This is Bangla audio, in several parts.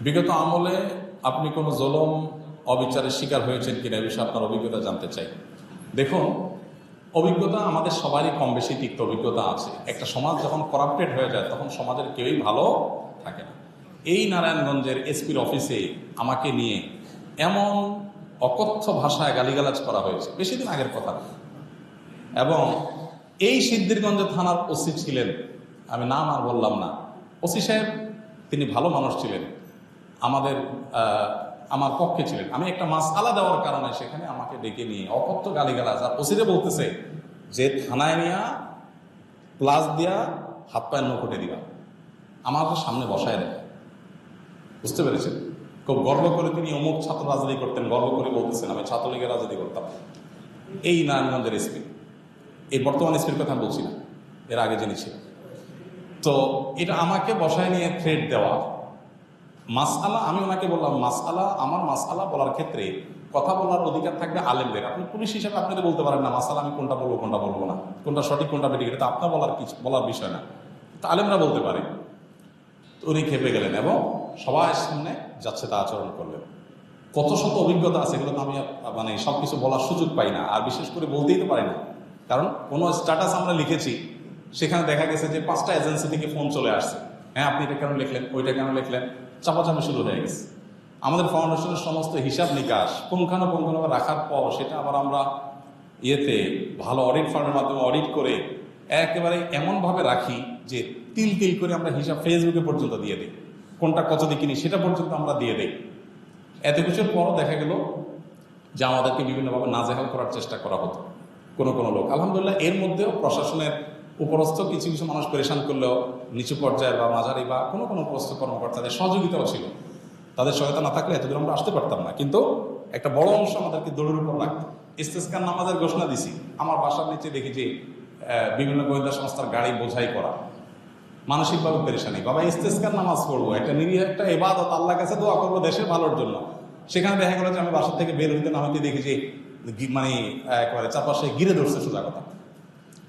বিগত আমলে আপনি কোনো জলম, অবিচারের শিকার হয়েছেন কিনা এ বিষয়ে আপনার অভিজ্ঞতা জানতে চাই। দেখুন, অভিজ্ঞতা আমাদের সবারই কম বেশি তিক্ত অভিজ্ঞতা আছে। একটা সমাজ যখন করাপ্টেড হয়ে যায়, তখন সমাজের কেউই ভালো থাকে না। এই নারায়ণগঞ্জের এসপির অফিসে আমাকে নিয়ে এমন অকথ্য ভাষায় গালিগালাজ করা হয়েছে, বেশি দিন আগের কথা। এবং এই সিদ্ধিরগঞ্জ থানার ওসি ছিলেন, আমি নাম আর বললাম না। ওসি সাহেব, তিনি ভালো মানুষ ছিলেন। আমাদের আমার পক্ষে ছিলেন। আমি একটা মাস আলা দেওয়ার কারণে সেখানে আমাকে ডেকে নিয়ে অকথ্য গালিগালাজ, আর ওসিরে বলতেছে যে থানায় নিয়া প্লাস দিয়া, হাত পায়ের নৌকটে দিবা। আমার সামনে বসায় দেয়। বুঝতে পেরেছেন? খুব গর্ব করে তিনি অমুক ছাত্র রাজনীতি করতেন, গর্ব করে বলতেছেন, আমি ছাত্রলীগের রাজনীতি করতাম। এই নারায়ণগঞ্জের এসপি এই বর্তমান এসপির কথা বলছি না। এর আগে ছিলেন। তো এটা আমাকে বসায় নিয়ে থ্রেড দেওয়া। মাসআলা, আমি ওনাকে বললাম, মাসআলা, আমার মাসআলা বলার ক্ষেত্রে কথা বলার অধিকার থাকবে আলেমদের। আপনি পুলিশ হিসাবে আপনি তো বলতে পারেন না মাসালা আমি কোনটা বলব কোনটা বলব না। কোনটা সঠিক, কোনটা বেঠিক, এটা আপনার বলার কিছু, বলার বিষয় না। তো আলেমরা বলতে পারে। তো উনি খেপে গেলেন এবং সবার সামনে যাচ্ছে তা আচরণ করলেন। কত শত অভিজ্ঞতা আছে, এগুলো তো আমি মানে সব কিছু বলার সুযোগ পাই না, আর বিশেষ করে বলতেই তো পারি না। কারণ কোনো স্ট্যাটাস আমরা লিখেছি, সেখানে দেখা গেছে যে পাঁচটা এজেন্সি থেকে ফোন চলে আসছে। হ্যাঁ আপনি এটা কেন লিখলেন? ওইটা কেন লিখলেন? চাপাচাপি শুরু হয়ে গেছে। আমাদের ফাউন্ডেশনের সমস্ত হিসাব নিকাশ পুঙ্খানুপুঙ্খানুভাবে রাখার পর সেটা আবার আমরা ইয়েতে, ভালো অডিট ফার্মের মাধ্যমে অডিট করে একেবারে এমনভাবে রাখি যে তিল তিল করে আমরা হিসাব ফেসবুকে পর্যন্ত দিয়ে দিই। কোনটা কত দিয়ে কিনি সেটা পর্যন্ত আমরা দিয়ে দিই। এত কিছুর পরও দেখা গেল যে আমাদেরকে বিভিন্নভাবে নাজেহাল করার চেষ্টা করা হতো কোনো কোনো লোক। আলহামদুলিল্লাহ, এর মধ্যেও প্রশাসনের উপরস্থ কিছু কিছু মানুষ পরেশান করলেও নিচু পর্যায়ের বা মাঝারি বা কোনো কোনো উপরস্থ কর্মকর্তাদের সহযোগিতাও ছিল। তাদের সহায়তা না থাকলে এতদূর আমরা আসতে পারতাম না। কিন্তু একটা বড় অংশ আমাদেরকে দৌড়ের উপর রাখতো। ইস্তেস্কার নামাজের ঘোষণা দিছি। আমার বাসার নিচে দেখি যে বিভিন্ন গোয়েন্দা সংস্থার গাড়ি বোঝাই করা। মানসিকভাবে পেরেশানি। বাবা, ইস্তেস্কার নামাজ পড়ব। একটা নিরীহ, একটা এবাদত আল্লাহ কাছে দোয়া করব দেশের ভালোর জন্য। সেখানে দেখা গেল যে আমি বাসার থেকে বের হইতে না হইতে দেখি যে মানে একেবারে চারপাশে গিরে ধরছে সোজা কথা।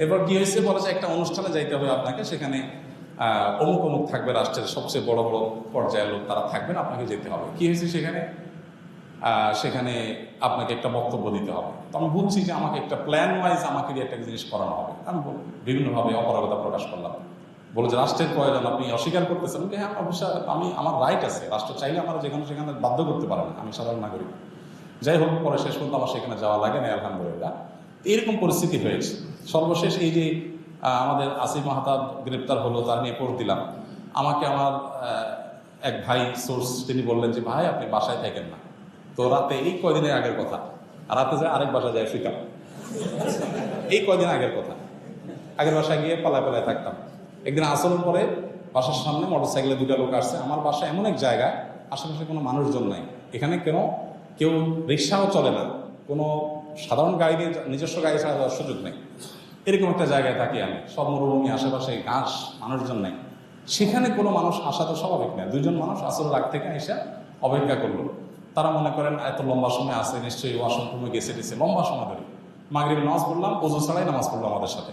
এরপর কি হয়েছে বলে যে একটা অনুষ্ঠানে যাইতে হবে আপনাকে, সেখানে অমুক অমুক থাকবে রাষ্ট্রের সবচেয়ে বড় বড় পর্যায়ের লোক তারা থাকবেন, আপনাকে যেতে হবে। কি হয়েছে সেখানে? সেখানে আপনাকে একটা বক্তব্য দিতে হবে। তো আমি বুঝছি যে আমাকে একটা প্ল্যান ওয়াইজ আমাকে দিয়ে একটা জিনিস করানো হবে। আমি বিভিন্নভাবে অপারগতা প্রকাশ করলাম। বলে যে রাষ্ট্রের প্রয়োজন, আপনি অস্বীকার করতেছেন। যে হ্যাঁ অবশ্যই, আমি, আমার রাইট আছে। রাষ্ট্র চাইলে আমার যেখানে সেখানে বাধ্য করতে পারে না আমি সাধারণ নাগরিক। যাই হোক, পরে শেষ পর্যন্ত আমার সেখানে যাওয়া লাগে না, আলহামদুলিল্লাহ। এরকম পরিস্থিতি হয়েছে। সর্বশেষ এই যে আমাদের আসিফ মাহাতাব গ্রেপ্তার হলো, তার নিয়ে পড় দিলাম। আমাকে আমার এক ভাই সোর্স তিনি বললেন যে, ভাই, আপনি বাসায় থাকেন না। তো রাতে, এই কয়দিনের আগের কথা। রাতে যে আরেক বাসা যায় ফিকাম এই কয়দিন আগের কথা। আগের বাসায় গিয়ে পালায় পালায় থাকতাম। একদিন আসরের পরে বাসার সামনে মোটর সাইকেলে দুটা লোক আসছে। আমার বাসা এমন এক জায়গা আশেপাশে কোনো মানুষজন নাই। এখানে কেন? কেউ রিক্সাও চলে না। কোনো সাধারণ গাড়ি নিজস্ব গাড়ি ছাড়া সুযোগ নেই। এরকম একটা জায়গায় থাকি আমি। সব মরুভূমি আশেপাশে ঘাস, মানুষজন নেই। সেখানে কোনো মানুষ আসা তো স্বাভাবিক না। দুজন মানুষ আসল রাগ থেকে এসে অপেক্ষা করল। তারা মনে করেন, এত লম্বা সময় আছে, নিশ্চয়ই ওয়াশরুম রুমে গেছে টেছে, লম্বা সময় ধরে। মাগরিবে নামাজ পড়লাম ওজু ছাড়াই নামাজ পড়ল আমাদের সাথে।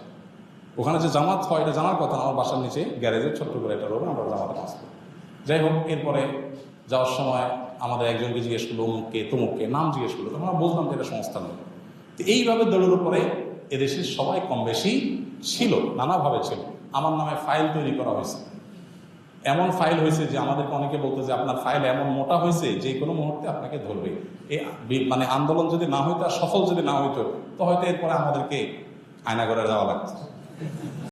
ওখানে যে জামাত হয়, এটা জানার কথা আমার বাসার নিচে গ্যারেজের ছোট্ট করে একটা রোড আমরা জামাত নামাজ পড়ি। যাই হোক, এরপরে যাওয়ার সময় আমাদের একজনকে জিজ্ঞেস করল, অমুককে, তমুককে? নাম জিজ্ঞেস করল। তখন আমরা বুঝলাম যে এটা সংস্থার লোক তো এইভাবে দৌড়ের উপরে এদেশের সবাই কম বেশি ছিল, নানাভাবে ছিল। আমার নামে ফাইল তৈরি করা হয়েছে। এমন ফাইল হয়েছে যে আমাদেরকে অনেকে বলতো যে আপনার ফাইল এমন মোটা হয়েছে, যে কোনো মুহূর্তে আপনাকে ধরবে। এই মানে আন্দোলন যদি না হইতো আর সফল যদি না হইতো, তো হয়তো এরপরে আমাদেরকে আয়নাগরে যাওয়া লাগতো।